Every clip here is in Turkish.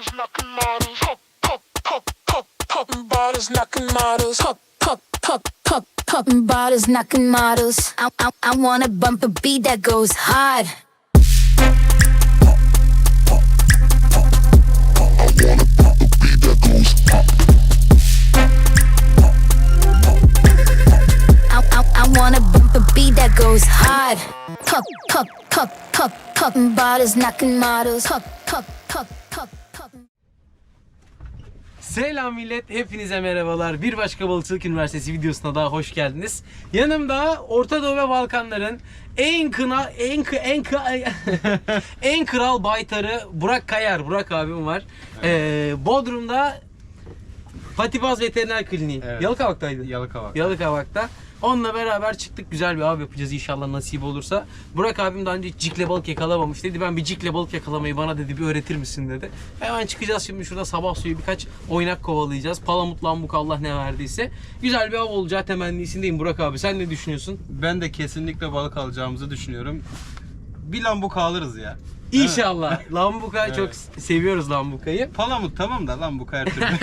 bottles, knocking models, hop, pop, pop, pop, popping bottles, knocking models, hop, pop, pop, pop, popping bottles, knocking models. I, I, I wanna bump a beat that goes hard. I, I, I wanna bump a beat that goes hard. Pop, pop, pop, pop, popping bottles, knocking models. Pop, pop, pop, pop, Selam millet, hepinize merhabalar. Bir başka Balıkçılık Üniversitesi videosuna daha hoş geldiniz. Yanımda Orta Doğu ve Balkanların en kına, en kı, en kı, en kral baytarı Burak Kayar, Burak abim var. Ee, Bodrum'da Fatibaz Veteriner Kliniği. Evet. Yalıkavak'taydı. Yalıkavak. Yalıkavak'ta. Onunla beraber çıktık. Güzel bir av yapacağız inşallah nasip olursa. Burak abim daha önce hiç cikle balık yakalamamış. Dedi ben bir cikle balık yakalamayı bana dedi bir öğretir misin dedi. Hemen çıkacağız şimdi şurada sabah suyu birkaç oynak kovalayacağız. Palamut lambuk Allah ne verdiyse. Güzel bir av olacağı temennisindeyim Burak abi. Sen ne düşünüyorsun? Ben de kesinlikle balık alacağımızı düşünüyorum. Bir lambuk alırız ya. İnşallah. Lambuka Evet. çok seviyoruz lambukayı. Palamut tamam da lambuk her türlü.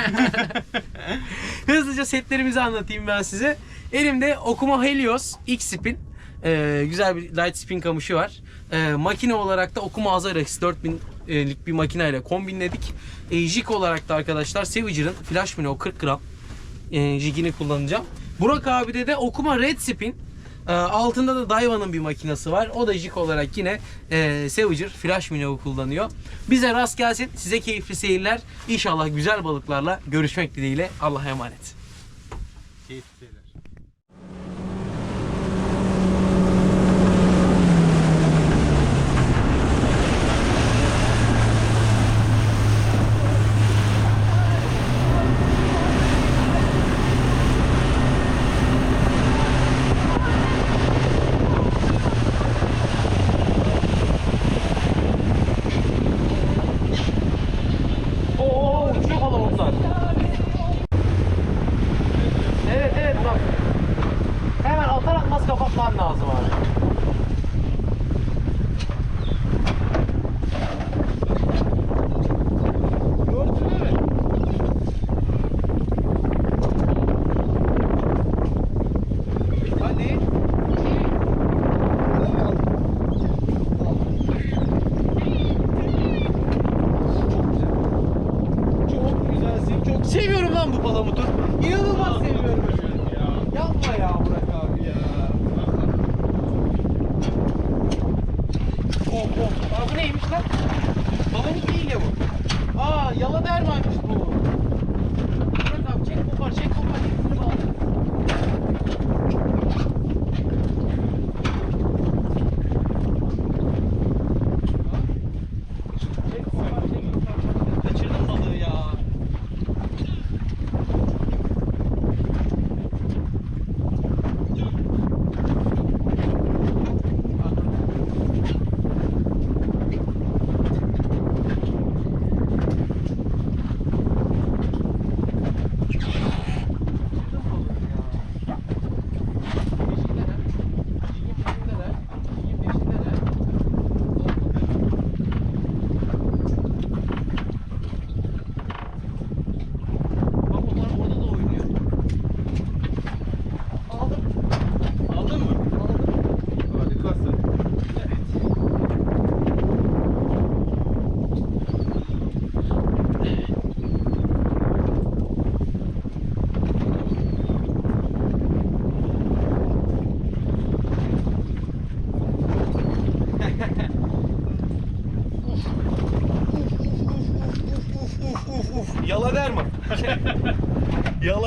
Hızlıca setlerimizi anlatayım ben size. Elimde Okuma Helios X Spin. Ee, güzel bir light spin kamışı var. Ee, makine olarak da Okuma Azarex 4000'lik bir makineyle kombinledik. Ee, jig olarak da arkadaşlar Savager'ın Flash Mini o 40 gram e, jigini kullanacağım. Burak abide de Okuma Red Spin. Ee, altında da Daiwa'nın bir makinesi var. O da jig olarak yine e, Savager Flash Mini kullanıyor. Bize rast gelsin. Size keyifli seyirler. İnşallah güzel balıklarla görüşmek dileğiyle. Allah'a emanet. Keyifli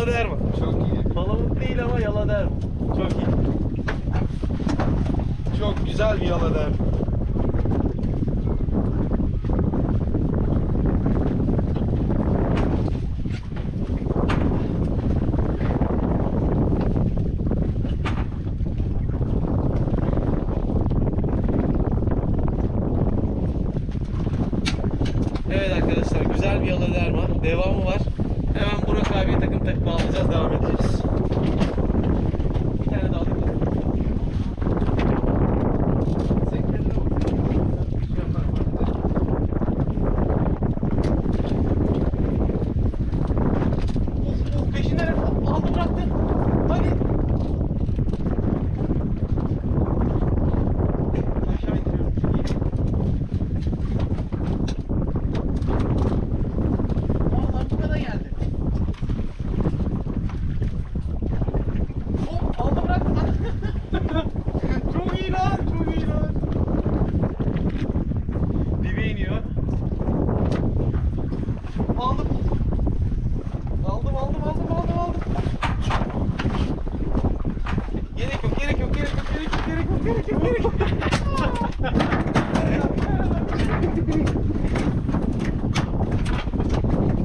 Yala derma. Çok iyi. Palamut değil ama yala derma. Çok iyi. Çok güzel bir yaladır. Evet arkadaşlar güzel bir yalı derma. Devamı var. Hemen Burak abiye takım takım bağlayacağız devam edeceğiz. Bir tane daha alayım. Sen kendine bak.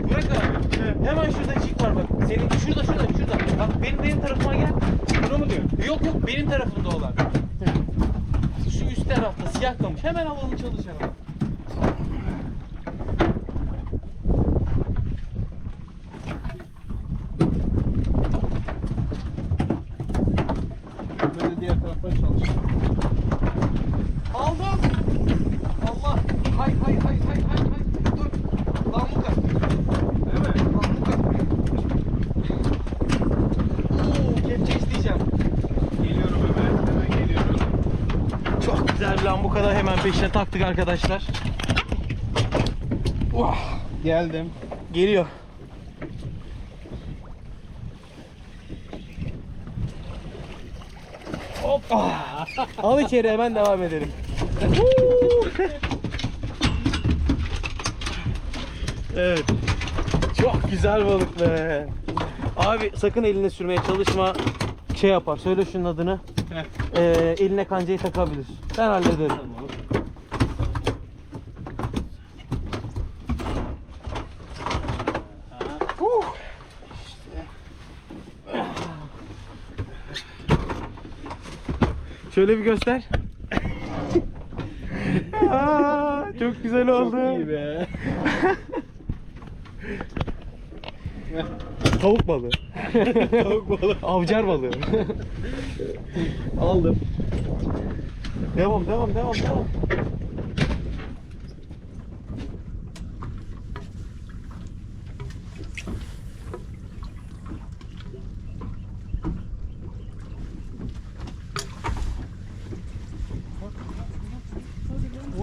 Bırak abi. Hemen şurada jig var bak. Senin şurada şurada şurada. Bak benim benim tarafıma gel. Bunu mu diyor? Yok yok benim tarafımda olan. Şu üst tarafta siyah kamış. Hemen alalım çalışalım. Böyle diğer taraftan çalışıyor. Aldım. Allah. Hay hay hay hay hay hay. Dur. Lan bu kadar. Değil mi? Lan bu kadar. Oo, kepçe isteyeceğim. Geliyorum hemen. Hemen geliyorum. Çok güzel bir lambuka da hemen peşine taktık arkadaşlar. Vah, Geldim. geliyor. Al içeri hemen devam edelim. evet. Çok güzel balık be. Abi sakın eline sürmeye çalışma. Şey yapar. Söyle şunun adını. Ee, eline kancayı takabilir. Ben hallederim. Huh. Şöyle bir göster. Aa, çok güzel oldu. Çok iyi be. Tavuk balığı. Tavuk balığı. Avcar balığı. Aldım. Devam, devam, devam, devam.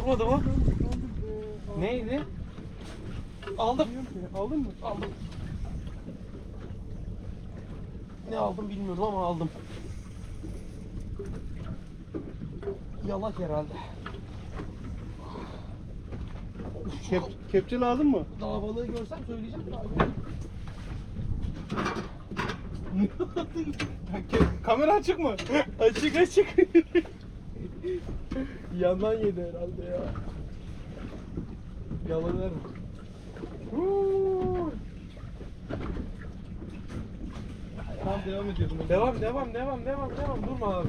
Vurmadı mı? Neydi? Aldım. Aldın mı? Aldım. Ne aldım bilmiyorum ama aldım. Yalak herhalde. Kep, kepçe lazım mı? Dağ balığı görsem söyleyeceğim. Kamera açık mı? açık açık. Yandan yedi herhalde ya. Yalan verme. Tamam devam ediyordum. Devam devam devam devam devam durma abi.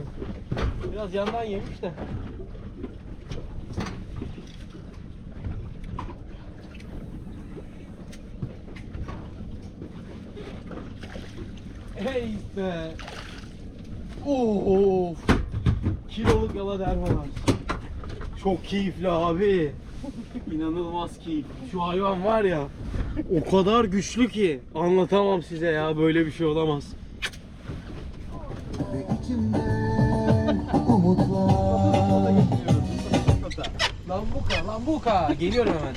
Biraz yandan yemiş de. Hey be. Of. Kiloluk yala dermalar. Çok keyifli abi. İnanılmaz keyifli. Şu hayvan var ya. O kadar güçlü ki anlatamam size ya böyle bir şey olamaz. Lambuka, lambuka. Geliyorum hemen.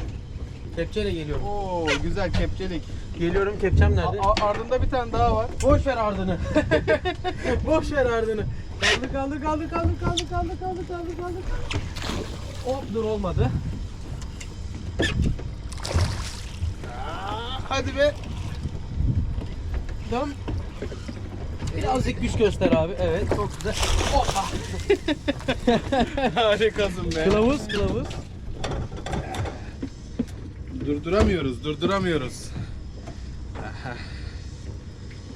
Kepçeyle geliyorum. Oo güzel kepçelik. Geliyorum kepçem nerede? A- a- ardında bir tane daha var. Boş ver ardını. Boş ver ardını. Kaldı kaldı kaldı kaldı kaldı kaldı kaldı kaldı kaldı. Hop dur olmadı. Hadi be. Dön. Birazcık güç göster abi. Evet çok güzel. Hoppa. Harikasın be. Kılavuz kılavuz. Durduramıyoruz, durduramıyoruz.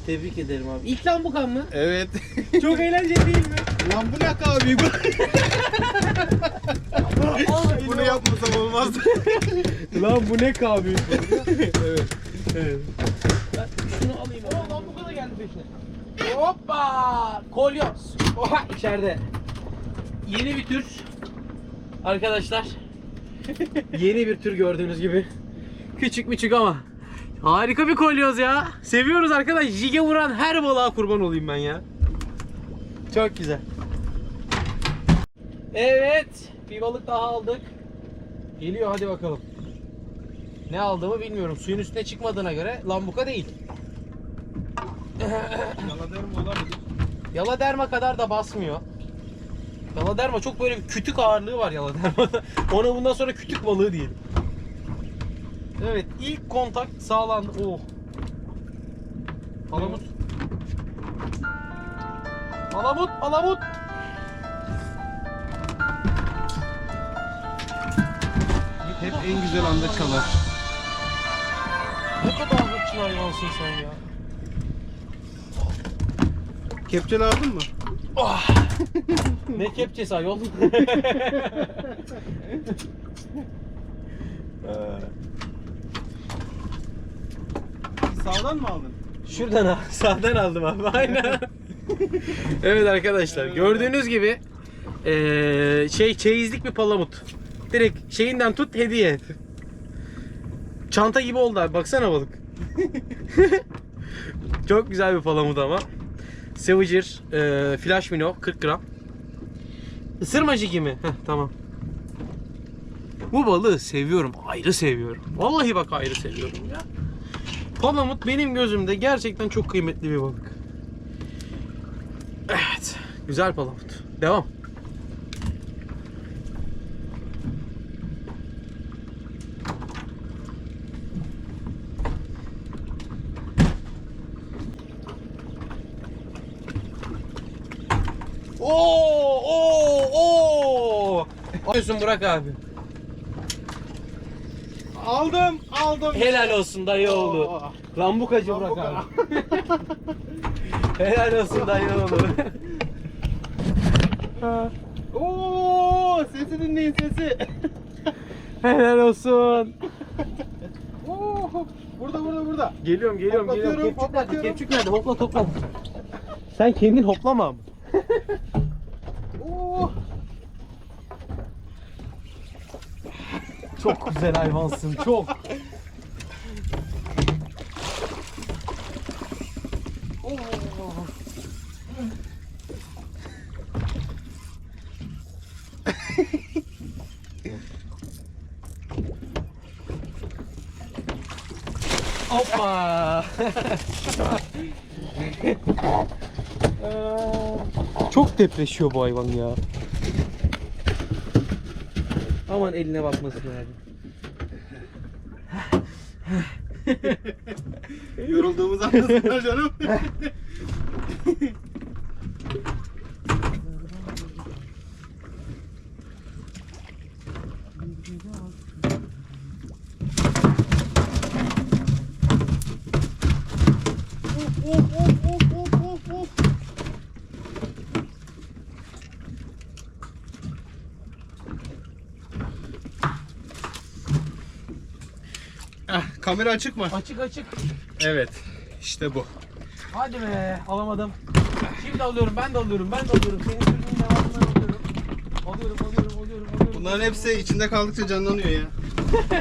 Tebrik ederim abi. İlk lambukan mı? Evet. Çok eğlenceli değil mi? Lan bu ne abi bu? Bunu yapmasam olmazdı. Lan bu ne kahve? evet. evet. Ben şunu alayım. Lan bu kadar geldi peşine. Hoppa! Kolyoz. Oha içeride. Yeni bir tür. Arkadaşlar. Yeni bir tür gördüğünüz gibi. Küçük müçük ama. Harika bir kolyoz ya. Seviyoruz arkadaş. Jige vuran her balığa kurban olayım ben ya. Çok güzel. Evet. Bir balık daha aldık. Geliyor hadi bakalım. Ne aldığımı bilmiyorum. Suyun üstüne çıkmadığına göre lambuka değil. Yaladarım olabilir. Yaladerma kadar da basmıyor. Yaladerma çok böyle bir kütük ağırlığı var Yaladerma'da. Ona bundan sonra kütük balığı diyelim. Evet ilk kontak sağlandı. Oh. Palamut. Palamut, palamut. Hep en güzel anda çalar. Ne kadar hırçın hayvansın sen ya. Kepçe lazım mı? Ne kepçesi ayol? Sağdan mı aldın? Şuradan al, sağdan aldım abi. Aynen. evet arkadaşlar gördüğünüz gibi eee, şey çeyizlik bir palamut. Direkt şeyinden tut hediye. Çanta gibi oldu abi baksana balık. Çok güzel bir palamut ama. Savager eee Flash Minnow 40 gram. Isırmacı gibi. Heh, tamam. Bu balığı seviyorum. Ayrı seviyorum. Vallahi bak ayrı seviyorum ya. Palamut benim gözümde gerçekten çok kıymetli bir balık. Evet. Güzel palamut. Devam. Oo, oo, oo. Alıyorsun Burak abi. Aldım, aldım. Helal olsun dayı oğlu. Oo. Lambukacı Burak Lambuka. abi. Helal olsun dayı oğlu. Oo, sesi dinleyin sesi. Helal olsun. Oo, burada burada burada. Geliyorum geliyorum Hoplatıyorum, geliyorum. Kepçük nerede? hoplatıyorum. Kepçük nerede? Hopla topla. Sen kendin hoplama ama. Oo. Çok güzel hayvansın çok. Hoppa. Çok depreşiyor bu hayvan ya. Aman eline bakmasın abi. Yorulduğumuz anlasınlar canım. Of, of, of, of, of, of. Ah, kamera açık mı? Açık açık. Evet. İşte bu. Hadi be alamadım. Şimdi alıyorum ben de alıyorum ben de alıyorum. Senin sürümün devamından alıyorum. Alıyorum alıyorum alıyorum alıyorum. Bunların hepsi içinde kaldıkça canlanıyor ya.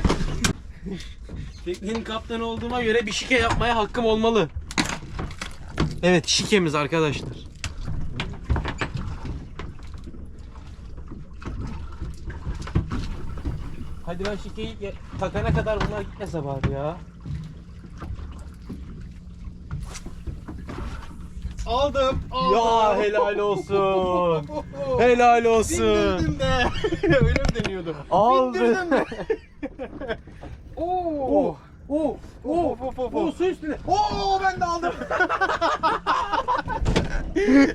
Teknenin kaptanı olduğuma göre bir şike yapmaya hakkım olmalı. Evet şikemiz arkadaşlar. Hadi ben şikeyi takana kadar bunlar gitmese bari ya. Aldım. Ya helal olsun. helal olsun. Bindirdim be. Öyle mi deniyordu? Aldı. Bindirdim be. Oo. Oo. Oo. Oo su üstüne. Oo ben de aldım.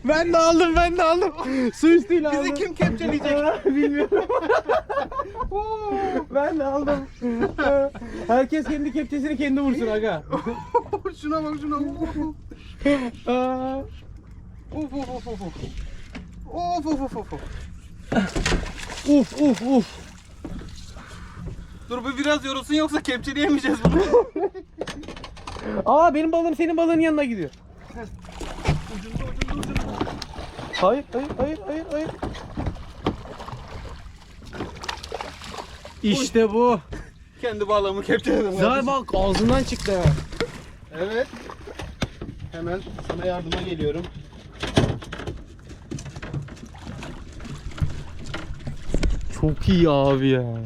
ben de aldım ben de aldım. Su üstüyle aldım. Bizi kim kepçeleyecek? Bilmiyorum. Ben de aldım. Herkes kendi kepçesini kendi vursun aga. şuna bak şuna. Aa. Of of of of of. Of of of. Uf uf uf. Dur bu biraz yorulsun yoksa kepçeleyemeyeceğiz bunu. Aa benim balığım senin balığın yanına gidiyor. ucunda ucunda ucunda. Hayır hayır hayır hayır hayır. İşte bu. Kendi bağlamı kepçeledim. Güzel bak ağzından çıktı. Evet. Hemen sana yardıma geliyorum. Çok iyi abi ya.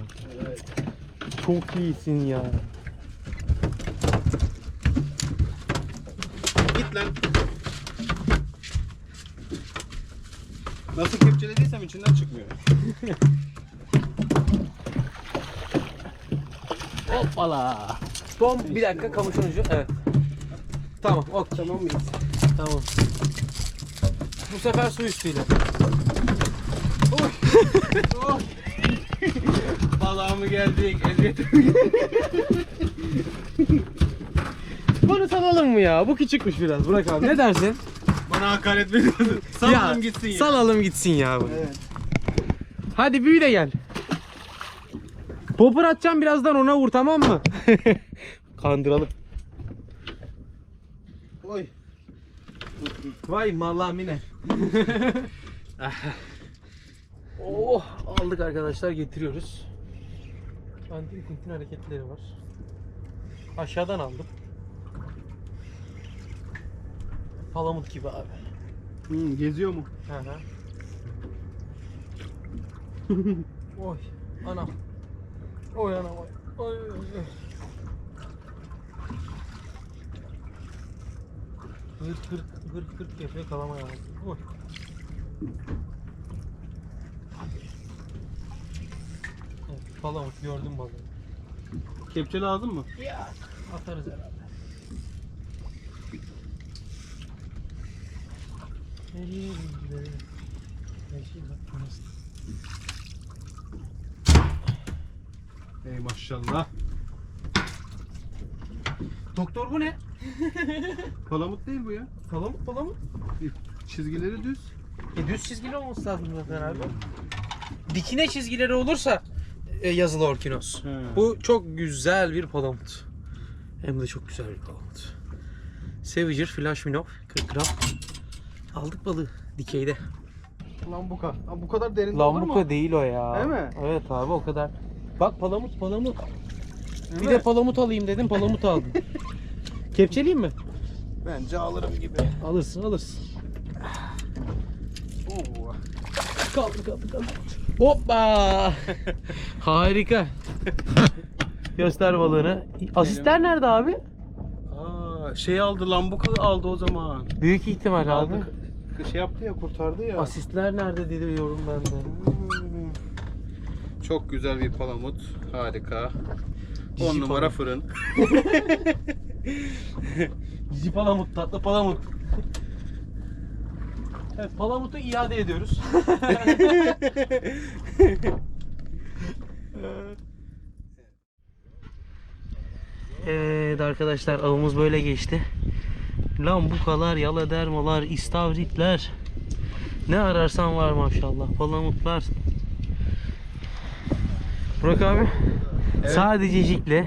Çok iyisin ya. Git lan. Nasıl kepçelediysem içinden çıkmıyor. Hoppala. Bom bir dakika kamışın ucu. Evet. Tamam ok. Tamam mıyız? Tamam. Bu sefer su üstüyle. Oh. Balığa mı geldik? Eziyete Bunu salalım mı ya? Bu küçükmüş biraz. Bırak abi. Ne dersin? Bana hakaret veriyorsun. Sallalım gitsin ya. Salalım gitsin ya. bunu. Hadi büyü de gel. Popper atacağım birazdan ona vur tamam mı? Kandıralım. Oy. Vay malamine. oh aldık arkadaşlar getiriyoruz. Antin hareketleri var. Aşağıdan aldım. Palamut gibi abi. Hmm, geziyor mu? Hı hı. Oy anam. Oy anam oy. Oy oy oy. Hırt hırt hırt hırt yapıyor kalamaya bak. Oy. Evet, palamut gördüm balığı. Kepçe lazım mı? Ya atarız herhalde. Ey maşallah. Doktor bu ne? Palamut değil bu ya. Palamut palamut. Çizgileri düz. E düz çizgili olması lazım zaten abi. Dikine çizgileri olursa e, yazılı orkinos. He. Bu çok güzel bir palamut. Hem de çok güzel bir palamut. Savager Flash Minnow 40 gram. Aldık balığı dikeyde. Lambuka. Aa, bu kadar derinde olur mu? Lambuka değil o ya. Değil mi? Evet abi o kadar. Bak palamut palamut. Bir de palamut alayım dedim palamut aldım. Kepçeleyeyim mi? Bence alırım gibi. Alırsın alırsın. Oo. Kaldı kaldı kaldı. Hoppa! Harika. Göster balığını. Asistler nerede abi? Aa, şey aldı lambuka aldı o zaman. Büyük ihtimal abi. Aldı. Şey yaptı ya kurtardı ya. Asistler nerede ben de. Hmm. Çok güzel bir palamut. Harika. Cici 10 numara fırın. Cici palamut, tatlı palamut. Evet, palamutu iade ediyoruz. evet arkadaşlar avımız böyle geçti. Lambukalar, yaladermalar, istavritler. Ne ararsan var maşallah. Palamutlar. Burak abi. Evet. Sadece jikle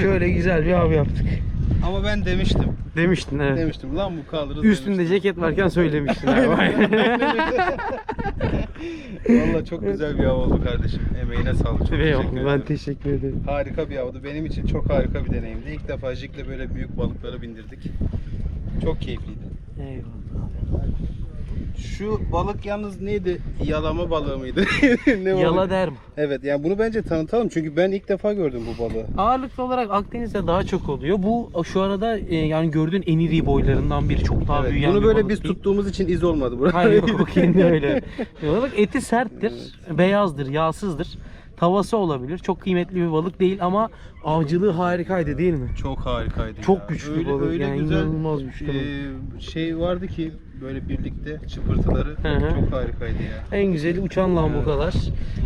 şöyle güzel bir av yaptık. Ama ben demiştim. Demiştin evet. Demiştim lambuka alırız Üstünde demiştim. ceket varken söylemiştin abi. Valla çok güzel bir av oldu kardeşim. Emeğine sağlık. Çok teşekkür Eyvallah ben ederim. teşekkür ederim. Harika bir avdı. Benim için çok harika bir deneyimdi. İlk defa jikle böyle büyük balıkları bindirdik. Çok keyifliydi. Eyvallah. Şu balık yalnız neydi? Yalama balığı mıydı? ne Yala balık? Evet yani bunu bence tanıtalım çünkü ben ilk defa gördüm bu balığı. Ağırlıklı olarak Akdeniz'de daha çok oluyor. Bu şu arada e, yani gördüğün en iri boylarından biri. Çok daha Evet, büyüyen bunu bir böyle balık biz değil. tuttuğumuz için iz olmadı buraya. Hayır yok o kendi öyle. Olarak eti serttir, beyazdır, yağsızdır. Tavası olabilir. Çok kıymetli bir balık değil ama avcılığı harikaydı değil mi? Çok harikaydı. Çok ya. güçlü öyle, balık öyle yani, güzel inanılmaz güçlü e, şey vardı ki böyle birlikte çıpırtıları Hı hı. çok harikaydı ya. En güzeli uçan lambukalar.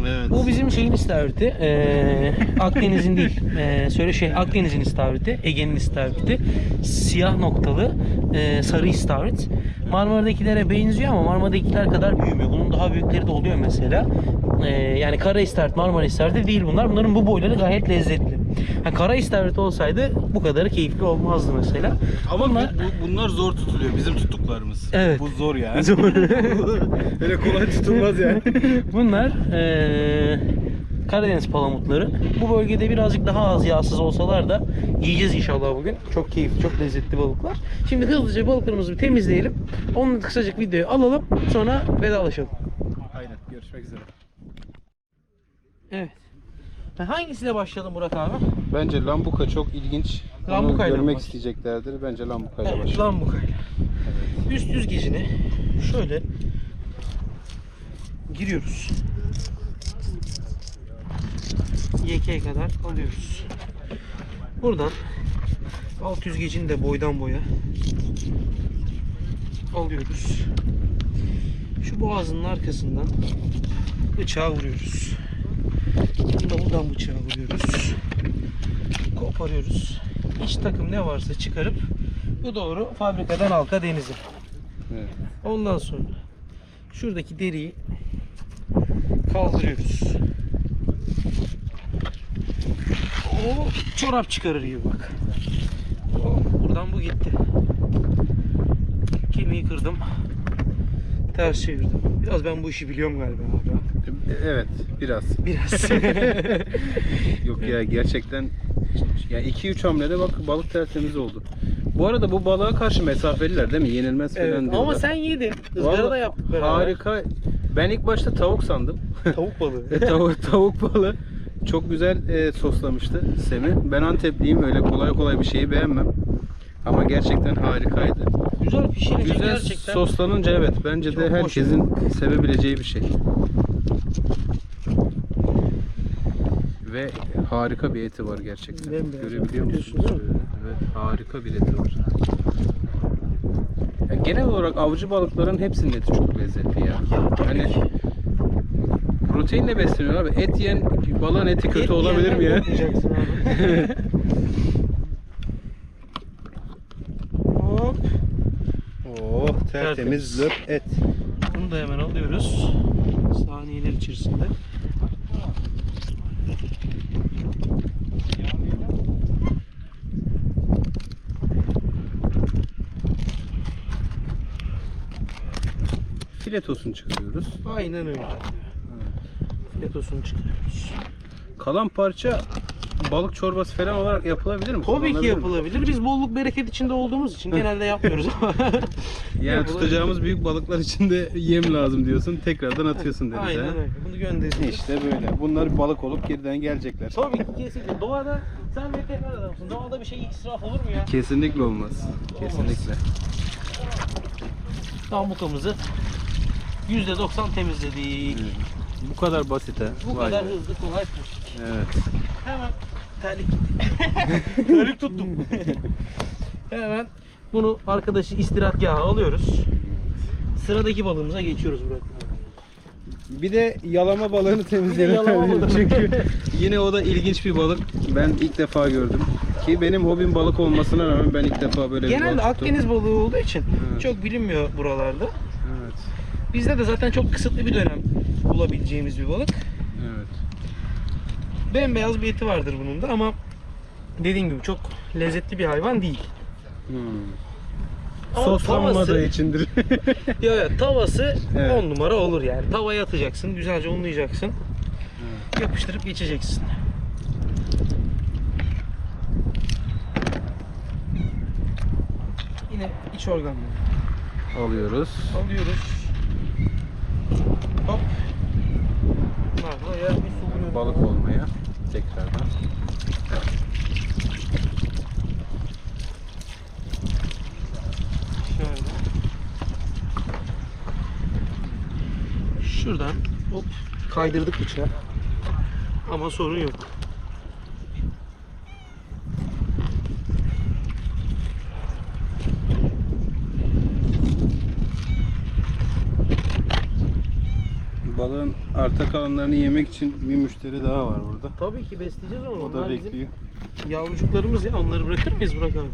Evet. Bu bizim şeyin istavriti. Ee, Akdeniz'in değil. Ee, söyle şey Akdeniz'in istavriti. Ege'nin istavriti. Siyah noktalı e, sarı istavrit. Marmara'dakilere benziyor ama Marmara'dakiler kadar büyümüyor. Bunun daha büyükleri de oluyor mesela. Ee, yani kara istavrit, Marmara istavriti değil bunlar. Bunların bu boyları gayet lezzetli. Ha, kara istavrit olsaydı bu kadarı keyifli olmazdı mesela. Ama bunlar bu- bu- bunlar zor tutuluyor bizim tuttuklarımız. Evet. Bu zor ya. Zor. Öyle kolay tutulmaz yani. Bunlar eee, Karadeniz palamutları. Bu bölgede birazcık daha az yağsız olsalar da yiyeceğiz inşallah bugün. Çok keyifli, çok lezzetli balıklar. Şimdi hızlıca balıklarımızı bir temizleyelim. Onu kısacık videoya alalım. Sonra vedalaşalım. Aynen. Görüşmek üzere. Evet. Hangisiyle başlayalım Burak abi? Bence lambuka çok ilginç. Onu Lambukayla görmek baş- isteyeceklerdir. Bence lambukayla Evet, başlayalım. lambukayla. Üst yüzgecini şöyle giriyoruz. YK'ye kadar alıyoruz. Buradan alt yüzgecini de boydan boya alıyoruz. Şu boğazının arkasından bıçağı vuruyoruz. Bunu da buradan bıçağı vuruyoruz. Koparıyoruz. İç takım ne varsa çıkarıp bu doğru fabrikadan halka denize. Evet. Ondan sonra şuradaki deriyi kaldırıyoruz. O çorap çıkarır gibi bak. O, buradan bu gitti. Kemiği kırdım. Ters çevirdim. Biraz ben bu işi biliyorum galiba abi. Evet biraz. Biraz. Yok ya gerçekten ya 2-3 hamlede bak balık tertemiz oldu. Bu arada bu balığa karşı mesafeliler değil mi? Yenilmez falan evet, diyorlar. ama sen yedin. Izgara da yaptık beraber. Harika. Ben ilk başta tavuk sandım. Tavuk balığı. E, tavuk, tavuk balığı çok güzel e, soslamıştı Semi. Ben Antepliyim öyle kolay kolay bir şeyi beğenmem. Ama gerçekten harikaydı. Güzel pişirince Güzel gerçekten. soslanınca evet bence Çok de hoş. herkesin sevebileceği bir şey. Ve harika bir eti var gerçekten. Bembeyaz. Görebiliyor musunuz? Evet harika bir eti var. Ya genel olarak avcı balıkların hepsinin eti çok lezzetli ya. Hani proteinle besleniyor abi. Et yiyen balığın eti kötü Et olabilir mi ya? korkmayacaksın abi. Hop. Oh Tertemiz. löp et. Bunu da hemen alıyoruz. Saniyeler içerisinde. Filetosunu çıkarıyoruz. Aynen öyle. Filetosunu çıkarıyoruz. Kalan parça balık çorbası falan olarak yapılabilir mi? Tabii ki Kullanılabilir mi? yapılabilir. Biz bolluk bereket içinde olduğumuz için genelde yapmıyoruz ama. Yani Yapılabilir. tutacağımız büyük balıklar için de yem lazım diyorsun. Tekrardan atıyorsun denize. Aynen öyle. Bunu gönderiyoruz. İşte böyle. Bunlar balık olup geriden gelecekler. Tabii ki kesinlikle. Doğada sen veteriner adamsın. Doğada bir şey israf olur mu ya? Kesinlikle olmaz. Kesinlikle. Dambukamızı %90 temizledik. Bu kadar basit ha. Bu Vay kadar be. hızlı kolay pratik. Evet. Hemen terlik terlik tuttum. Hemen bunu arkadaşı istirahatgaha alıyoruz. Sıradaki balığımıza geçiyoruz Burak. Bir de yalama balığını temizleyelim. Bir. Çünkü yine o da ilginç bir balık. Ben ilk defa gördüm. Ki benim hobim balık olmasına rağmen ben ilk defa böyle bir Genelde balık tuttum. Akdeniz balığı olduğu için Evet. çok bilinmiyor buralarda. Evet. Bizde de zaten çok kısıtlı bir dönem bulabileceğimiz bir balık. Evet. Bembeyaz bir eti vardır bunun da ama dediğim gibi çok lezzetli bir hayvan değil. Hmm. Ama Soslanmadığı tavası- içindir. Ya ya tavası Evet. 10 numara olur yani. Tavaya atacaksın, güzelce unlayacaksın. Yapıştırıp geçeceksin. Yine iç organları Alıyoruz. alıyoruz. Hop. Bunlarla ya bir su buluyoruz. Balık olmaya tekrardan. Şöyle. Şuradan hop kaydırdık bıçağı. Ama sorun yok. Balığın arta kalanlarını yemek için bir müşteri daha var burada. Tabii ki besleyeceğiz onu. O da Onlar bizim bekliyor. yavrucuklarımız ya. Onları bırakır mıyız Burak abi?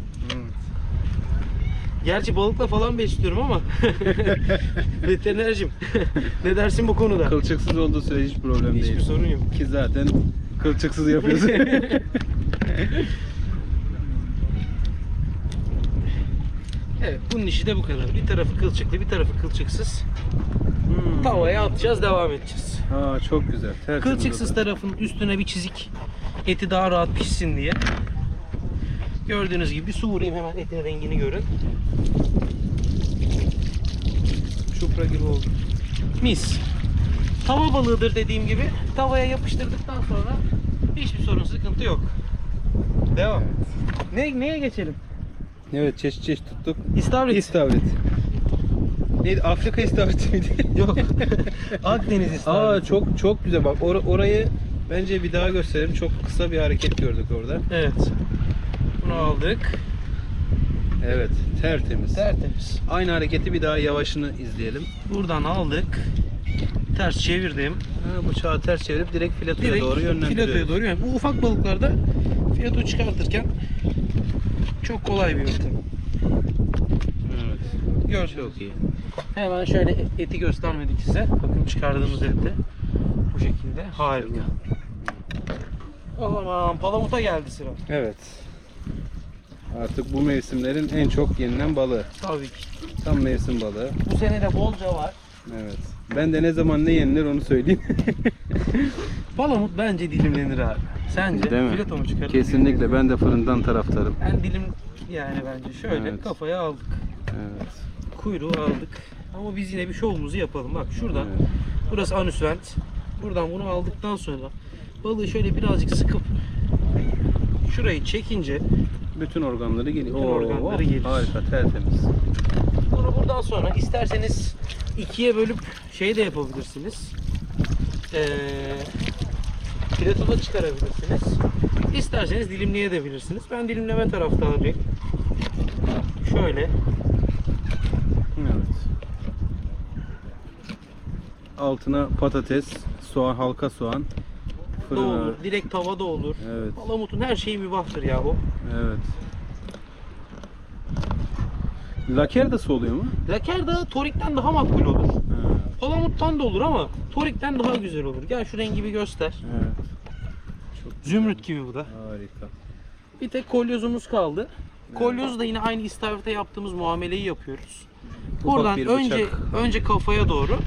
Gerçi balıkla falan besliyorum ama veterinercim ne dersin bu konuda? Kılçıksız olduğu sürece hiç problem Hiçbir değil. sorun yok. Ki zaten kılçıksız yapıyoruz. Evet bunun işi de bu kadar. Bir tarafı kılçıklı bir tarafı kılçıksız. Hmm. Tavaya atacağız devam edeceğiz. Aa çok güzel. Tertemiz Kılçıksız o da. tarafın üstüne bir çizik eti daha rahat pişsin diye. Gördüğünüz gibi bir su vurayım hemen etin rengini görün. Çupra gibi oldu. Mis. Tava balığıdır dediğim gibi. Tavaya yapıştırdıktan sonra hiçbir sorun sıkıntı yok. Devam. Ne, neye geçelim? Evet çeşit çeşit tuttuk. İstavrit. İstavrit. Neydi? Afrika istavriti miydi? Yok. Akdeniz Aa istavrit. çok çok güzel bak or- orayı bence bir daha gösterelim. Çok kısa bir hareket gördük orada. Evet. Bunu aldık. Evet tertemiz. Tertemiz. Aynı hareketi bir daha yavaşını izleyelim. Buradan aldık. ters çevirdim. Ha, bıçağı ters çevirip direkt filetoya Direkt doğru yönlendiriyoruz. filetoya doğru. Yani bu ufak balıklarda fileto çıkartırken çok kolay bir yöntem. Çok iyi. Hemen şöyle eti göstermedik size. Bakın çıkardığımız eti. Bu şekilde. Harika. O zaman palamuta geldi sıra. Evet. Artık bu mevsimlerin en çok yenilen balığı. Tabii ki. Tam mevsim balığı. Bu sene de bolca var. Evet. Ben de ne zaman ne yenilir onu söyleyeyim. Palamut bence dilimlenir abi. Sence? Değil mi? Fileto mu çıkarır? Kesinlikle ben de fırından taraftarım. Ben dilim yani bence şöyle Evet. kafaya aldık. Evet. Kuyruğu aldık. Ama biz yine bir şovumuzu yapalım. Bak şuradan. Evet. Burası anüs vent. Buradan bunu aldıktan sonra balığı şöyle birazcık sıkıp şurayı çekince Bütün organları geliyor. Bütün Oo, organları gelir. Harika, tertemiz. Bunu buradan sonra isterseniz ikiye bölüp şey de yapabilirsiniz. Ee, filetoda çıkarabilirsiniz. İsterseniz dilimleyebilirsiniz. Ben dilimleme taraftarıyım. Şöyle. Evet. Altına patates, soğan, halka soğan, Da fırına. olur. Direkt tavada olur. Evet. Palamutun her şeyi mübahtır yahu. Evet. Lakerdası oluyor mu? Laker torikten daha makbul olur. Ha, Palamuttan da olur ama torikten daha güzel olur. Gel şu rengi bir göster. evet. Zümrüt gibi bu da. Harika. Bir tek kolyozumuz kaldı. Kolyozu da yine aynı istavrit'e yaptığımız muameleyi yapıyoruz. Ufak Buradan önce bıçak. önce kafaya doğru,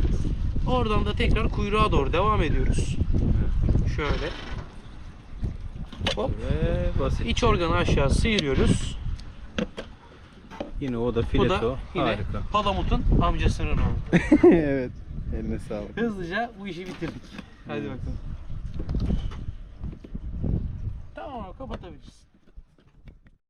oradan da tekrar kuyruğa doğru devam ediyoruz. Şöyle. Hop. Ve basit. İç organı aşağı sıyırıyoruz. Yine o da Bu fileto. da yine Harika. palamutun amcasının oğlu. evet. Eline sağlık. Hızlıca bu işi bitirdik. Hadi Evet. bakalım. Tamam kapatabiliriz.